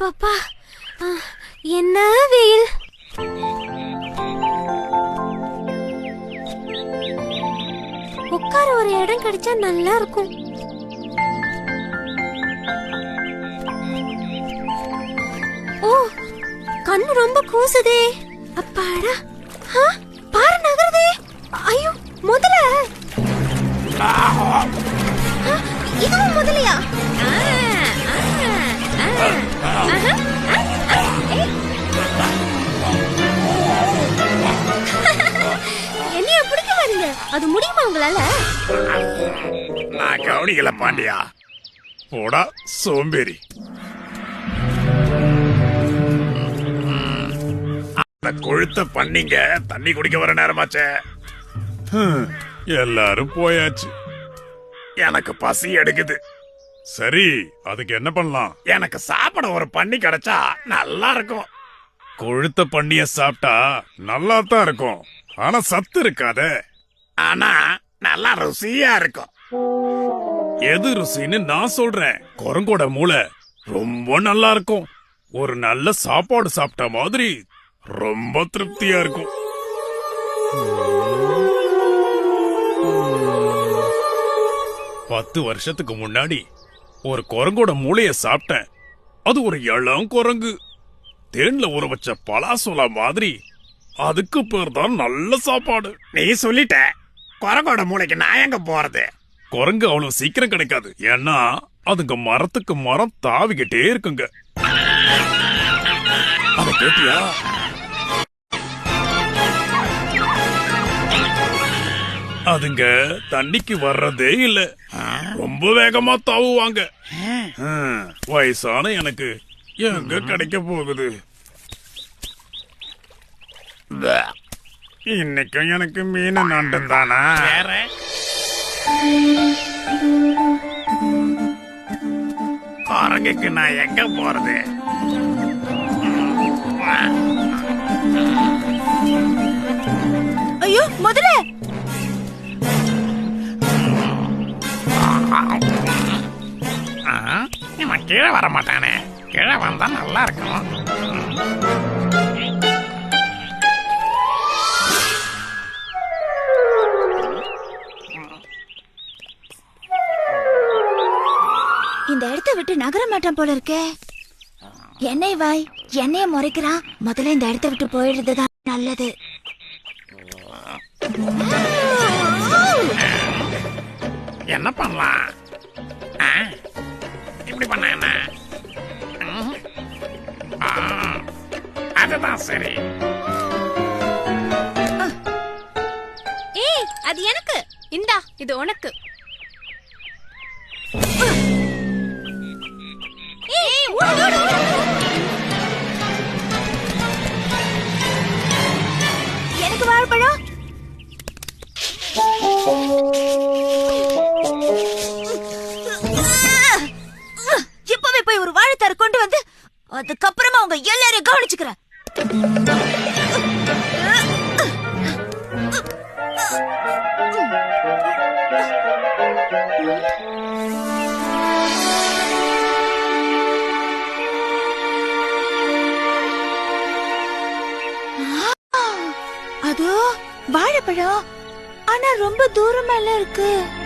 அப்பப்பா என்ன வெயில்? உட்கார ஒரு இடம் கிடைச்சா நல்லா இருக்கும். ஓ கண்ணு ரொம்ப கூசுதே. அப்பாடா. பாரு நகருதே. ஐயோ முதல்ல இதுவும் முதலையா? ஆ, ஆ, ஆ, என்னைய பிடிக்க வரீங்க அது முடியுமா உங்களால? நான் கவனிக்கல பாண்டியா. போடா சோம்பேறி. அந்த கொழுத்த பண்ணீங்க. தண்ணி குடிக்க வர நேரமாச்சே. எல்லாரும் போயாச்சு. எனக்கு பசி எடுக்குது. சரி அதுக்கு என்ன பண்ணலாம்? எனக்கு சாப்பிட ஒரு பண்ணி கிடைச்சா நல்லா இருக்கும். கொழுத்த பண்ணிய சாப்பிட்டா நல்லா தான் இருக்கும். ஆனா சத்து இருக்காதே. ஆனா நல்லா ருசியா இருக்கும். எது ருசின்னு நான் சொல்றேன். குரங்கோட மூளை ரொம்ப நல்லா இருக்கும். ஒரு நல்ல சாப்பாடு சாப்பிட்ட மாதிரி ரொம்ப திருப்தியா இருக்கும். பத்து வருஷத்துக்கு முன்னாடி ஒரு குரங்கோட மூளைய சாப்பிட்டேன். அது ஒரு இளம் குரங்கு. தேன்ல ஊற வச்ச பலாசோலா மாதிரி. அதுக்கு பேர் தான் நல்ல சாப்பாடு. நீ சொல்லிட்ட. குரங்கோட மூளைக்கு நான் எங்க போறது? குரங்கு அவ்வளவு சீக்கிரம் கிடைக்காது. ஏன்னா அதுங்க மரத்துக்கு மரம் தாவிக்கிட்டே இருக்குங்க. அத கேட்டியா? அதுங்க தண்ணிக்கு வர்றதே இல்ல. ரொம்ப வேகமா தாவுவாங்க. வயசான எனக்கு எங்க கிடைக்க போகுது? இன்னைக்கும் எனக்கு மீன் நண்டும் தானா? குரங்குக்கு நான் எங்க போறது? ஐயோ முதல்ல இவன் கீழே வர மாட்டானே கீழே வந்தா நல்லா இருக்கும். இந்த இடத்த விட்டு நகர மாட்டான் போல இருக்கே. என்னை வாய் என்னைய முறைக்கிறான். முதல்ல இந்த இடத்த விட்டு போயிடுறதுதான் நல்லது. என்ன பண்ணலாம்? இப்படி பண்ண என்ன அதுதான் சரி. ஏய் அது எனக்கு. இந்தா இது உனக்கு. ஆனா இருக்கு.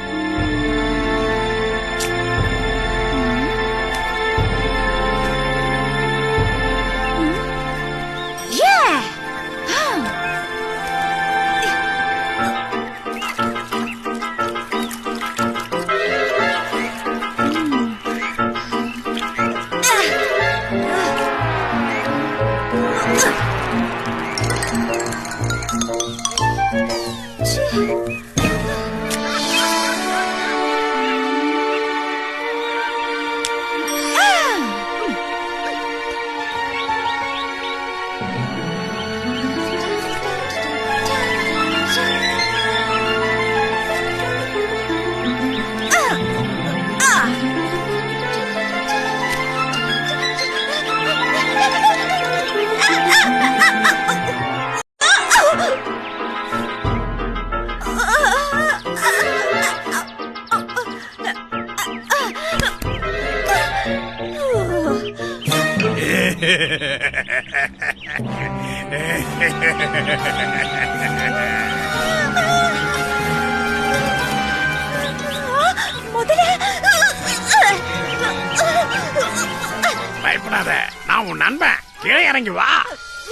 பயப்படாத. நான் உன் நண்பன். கீழே இறங்கி வா.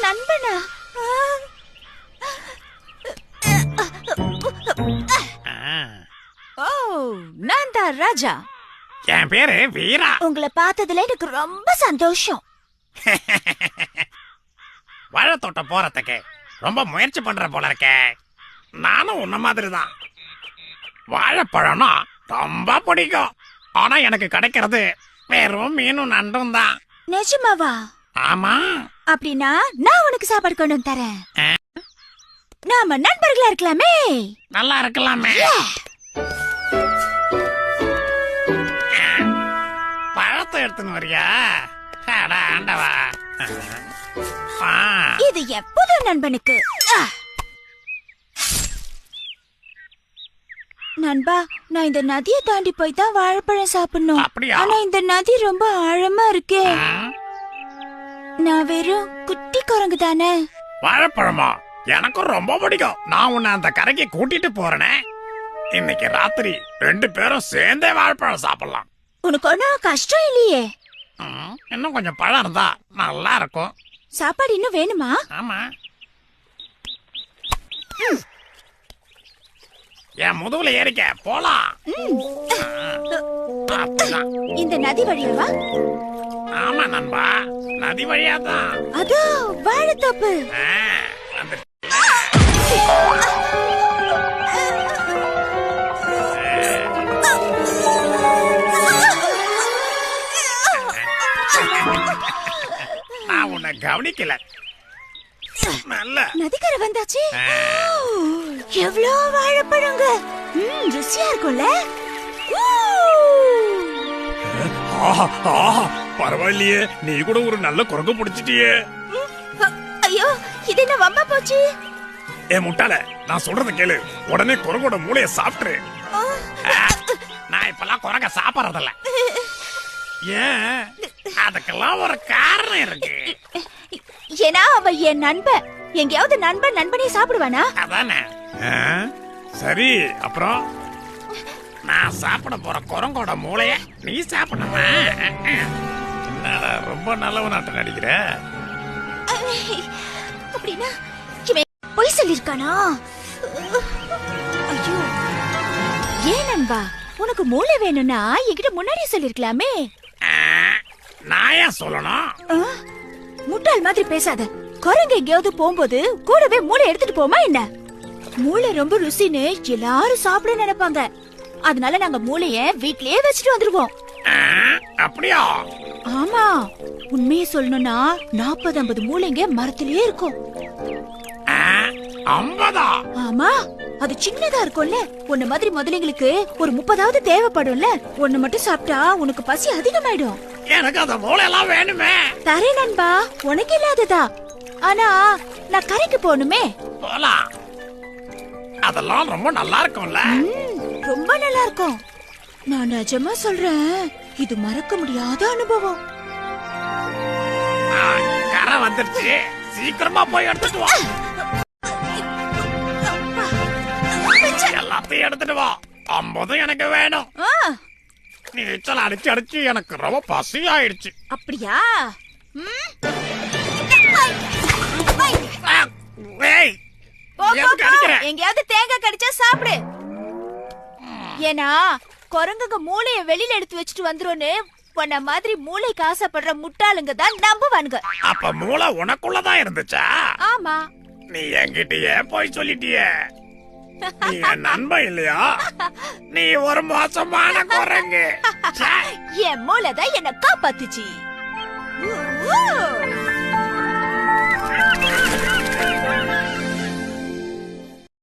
நண்பனா. ஓ நான் தான் ராஜா. என் பேரு வீரா. உங்களை பார்த்ததுல எனக்கு ரொம்ப சந்தோஷம். வாழைத்தோட்டம் போறதுக்கு. ரொம்ப முயற்சி பண்ற போல இருக்கே. நானும் உன்ன மாதிரி தான் வாழைப்பழம்னா ரொம்ப பிடிக்கும். ஆனா எனக்கு கிடைக்கிறது வெறும் மீனும் நண்டும் தான். நிஜமாவா? ஆமா. அப்படின்னா நான் உனக்கு சாப்பாடு கொண்டு வந்து தரேன். நாம நண்பர்களா இருக்கலாமே. நல்லா இருக்கலாமே. பழத்தை எடுத்துன்னு வரியா? ஆண்டவா. இது எப்போது நண்பனுக்கு. நண்பா நான் இந்த நதியை தாண்டி போய் தான் வாழைப்பழம் சாப்பிடணும்? ஆனா இந்த நதி ரொம்ப ஆழமா இருக்கே. நான் வெறும் குட்டி குரங்கு தானே. வாழைப்பழமா? எனக்கும் ரொம்ப பிடிக்கும். நான் உன்னை அந்த கரைக்கு கூட்டிட்டு போறேனே. இன்னைக்கு ராத்திரி ரெண்டு பேரும் சேர்ந்தே வாழைப்பழம் சாப்பிடலாம். உனக்கு ஒன்னும் கஷ்டம் இல்லையே. இன்னும் கொஞ்சம் பழம் இருந்தா நல்லா இருக்கும் சாப்பாடு இன்னும் வேணுமா? ஆமா. என் முதுகுல ஏறிக்க போலாம். இந்த நதி வழியாவா ஆமா நண்பா. நதி வழியா தான் அதோ வாழைத்தோப்பு. கவனிக்கல. நல்ல. நதிக்கரை வந்தாச்சு. எவ்வளோ வாழைப்பழங்க? ம், ருசியா இருக்கும்ல. பரவாயில்லையே. நீ கூட ஒரு நல்ல குரங்கு பிடிச்சிட்டியே. ஐயோ இது என்ன வம்பா போச்சு? ஏ முட்டாள நான் சொல்றத கேளு. உடனே குரங்கோட மூளைய சாப்பிட்டுரு. நான் இப்பெல்லாம் குரங்க சாப்பிடறதில்ல. ஏன்? அதுக்கெல்லாம் ஒரு காரணம் இருக்கு. ஏன்னா அவ என் நண்பன். எங்கேயாவது நண்பன் நண்பனே சாப்பிடுவானா? அதானே? ஆ, சரி அப்புறம்? நான் சாப்பிட போற குரங்கோட மூளைய நீ சாப்பிடணுமா? என்னடா ரொம்ப நல்லவனாட்ட நடிக்கிற? அப்படின்னா இவன் பொய் சொல்லிருக்கானா ஐயோ. ஏன் நண்பா உனக்கு மூளை வேணும்னா என்கிட்ட முன்னாடியே சொல்லிருக்கலாமே ஆ, நான் ஏன் சொல்லணும்? ஆ? முட்டாள் மாதிரி பேசாத. குரங்கு எங்கேயாவது போகும்போது கூடவே மூளை எடுத்துட்டு போமா என்ன? மூளை ரொம்ப ருசின்னு எல்லாரும் சாப்பிட நினைப்பாங்க. அதனால நாங்க மூளைய வீட்லயே வச்சுட்டு வந்துருவோம். அப்படியா? ஆமா. உண்மையை சொல்லணும்னா நாற்பது ஐம்பது மூளைங்க மரத்திலேயே இருக்கும். ஐம்பதா? ஆமா. அது சின்னதா இருக்கும்ல. உன்ன மாதிரி முதலைங்களுக்கு ஒரு முப்பதாவது தேவைப்படும்ல. ஒண்ணு மட்டும் சாப்பிட்டா உனக்கு பசி அதிகமாயிடும். எனக்கு அந்த மூளையெல்லாம் வேணுமே தரேன் நண்பா உனக்கு இல்லாததா ஆனா நான் கரைக்கு போகணுமே போலாம் அதெல்லாம் ரொம்ப நல்லா இருக்கும்ல ரொம்ப நல்லா இருக்கும் நான் நிஜமா சொல்றேன் இது மறக்க முடியாத அனுபவம் கரை வந்துருச்சு சீக்கிரமா போய் எடுத்துட்டு வா எல்லாத்தையும் எடுத்துட்டு வா ஐம்பதும் எனக்கு வேணும் ஆ, நீச்சல் அடிச்சு அடிச்சு எனக்கு ரொம்ப பசி ஆயிடுச்சு அப்படியா? எங்கேயாவது தேங்காய் கடிச்சா சாப்பிடு. ஏன்னா குரங்குங்க மூளைய வெளியில எடுத்து வச்சுட்டு வந்துரும்னு உன்ன மாதிரி மூளைக்கு ஆசைப்படுற முட்டாளுங்க தான் நம்புவானுங்க. அப்ப மூளை உனக்குள்ளதான் இருந்துச்சா? ஆமா. நீ என்கிட்டயே போய் சொல்லிட்டியே. நீங்க நண்பன் இல்லையா? நீ ஒரு மோசமான குரங்கு. என் மூளை என்ன காப்பாத்துச்சு.